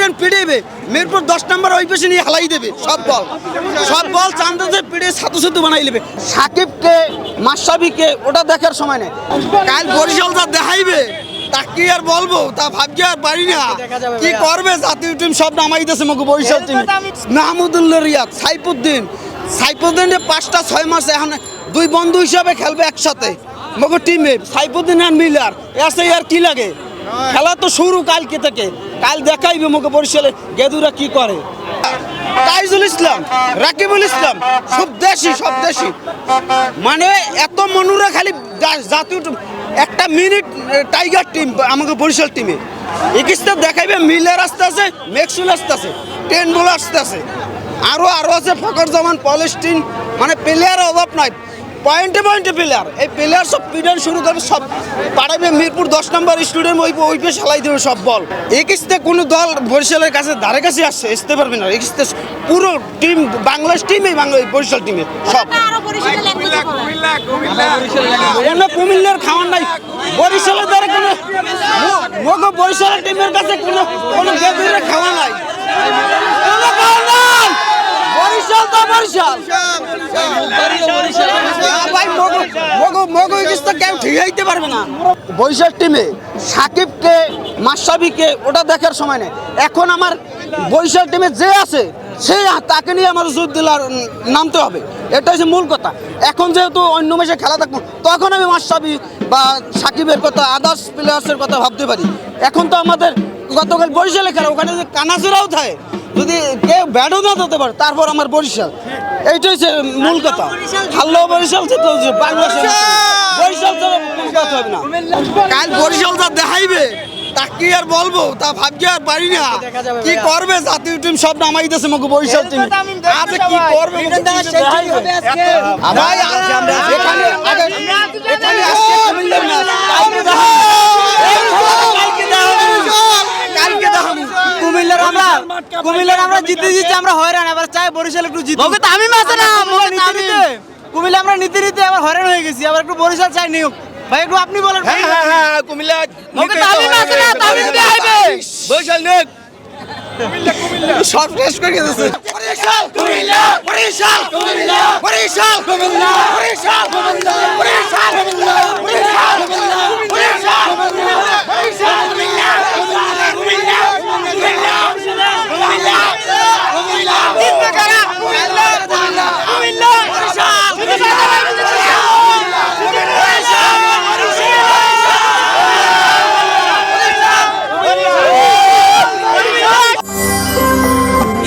দেবে মিরপুর দশ নম্বর ওই পেশে নিয়ে হালাই দেবে। সব বল। সব বল চান্দাতে পিড়ে সাতু সাতু বানাই দেবে সাকিবকে মাসাবিকে ওটা দেখার সময় নেই। কাল বরিশাল যা দেখাইবে তা কি আর বলব? তা ভাবছি আর পারি না। কি করবে? জাতীয় টিম সব নামাইতেছে মুখ বরিশাল টিম মাহমুদুল্লাহ রিয়াদ সাইফুদ্দিন। সাইফুদ্দিনের পাঁচটা ছয় মাস এখন দুই বন্ধু হিসাবে খেলবে একসাথে। মগো টিমে সাইফুদ্দিন আর মিলার। এসে আর কি লাগে? খেলা তো শুরু কালকে থেকে। কাল দেখাইবে মুখে বরিশালে গেদুরা কি করে। তাইজুল ইসলাম, রাকিবুল ইসলাম, সব দেশি সব দেশি। মানে এত মনুরা খালি জাতীয় একটা মিনিট টাইগার টিম, আমাকে বরিশাল টিমে। একিসটা দেখাইবে মিলের আসতে আছে, মেক্সুল আসতে আছে টেন বল আসতে আছে। আরও আরও আছে ফকর জামান পলেস্টিন মানে প্লেয়ারের অভাব নাই। পয়েন্টে পয়েন্টে প্লেয়ার এই প্লেয়ার সব পিডান শুরু করবে, সব পাড়াবে মিরপুর দশ নম্বর স্টুডেন্ট ওই ওই পেয়ে সালাই দেবে সব বল। এই কোনো দল বরিশালের কাছে ধারে কাছে আসছে, আসতে পারবে না। এই পুরো টিম বাংলাদেশ টিমই বাংলা বরিশাল টিমে সব। কুমিল্লার খাওয়ার নাই। বরিশালের দ্বারা কোনো মগ বরিশালের টিমের কাছে কোনো কোনো খাওয়া নাই। বরিশাল তো বরিশাল ভাই মগ মগ মগ ইস্তা কেউ ঠিক হইতে পারবে না বরিশাল টিমে সাকিবকে মাসাবিকে ওটা দেখার সময় নেই। এখন আমার বরিশাল টিমে যে আছে, সে তাকে নিয়ে আমার যুদ্ধলার নামতে হবে। এটা হচ্ছে মূল কথা। এখন যেহেতু অন্য মেশে খেলা থাকব, তখন আমি মাসাবি বা সাকিবের কথা আদার্স প্লেয়ার্সের কথা ভাবতে পারি। এখন তো আমাদের গতকাল বরিশালে খেলা, ওখানে যদি কানাচুরাও থাকে যদি কেউ ব্যাটও না দিতে পারে তারপর আমার বরিশাল। এইটাই হচ্ছে মূল কথা। হারলেও বরিশাল হচ্ছে বাংলাদেশ বরিশাল ছাড়া কোনো কথা হবে না। কাল বরিশাল যা দেখাইবে তা কি আর বলব? তা ভাবছি আর পারি না। কি করবে? জাতীয় টিম সব নামাইতেছে মুখ বরিশাল টিম। আজ কি করবে। ভাই এখানে আগে এখানে আজকে কুমিল্লার ম্যাচ কালকে দেখাবো। কালকে দেখাবো। কালকে দেখাবো। কুমিল্লার আমরা কুমিল্লার আমরা জিতে জিতে আমরা হয়রান এবার চাই বরিশাল একটু জিতে মগে তো আমি মাসে না, আমি। কুমিল্লা আমরা নিতে নিতে আবার হয়রান হয়ে গেছি আবার একটু বরিশাল চাই নিয়োগ ভাই একটু আপনি বলেন হ্যাঁ হ্যাঁ হ্যাঁ কুমিল্লা মগে তো আমি মাসে না, তামিম দিয়ে আইবে। বরিশাল নেক সব করে গেছে বরিশাল কুমিল্লা বরিশাল কুমিল্লা বরিশাল কুমিল্লা বরিশাল কুমিল্লা বরিশাল কুমিল্লা বরিশাল কুমিল্লা বরিশাল কুমিল্লা কুমিল্লা কুমিল্লা কুমিল্লা কুমিল্লা জিতবে কারা কুমিল্লা কুমিল্লা কুমিল্লা বরিশাল কুমিল্লা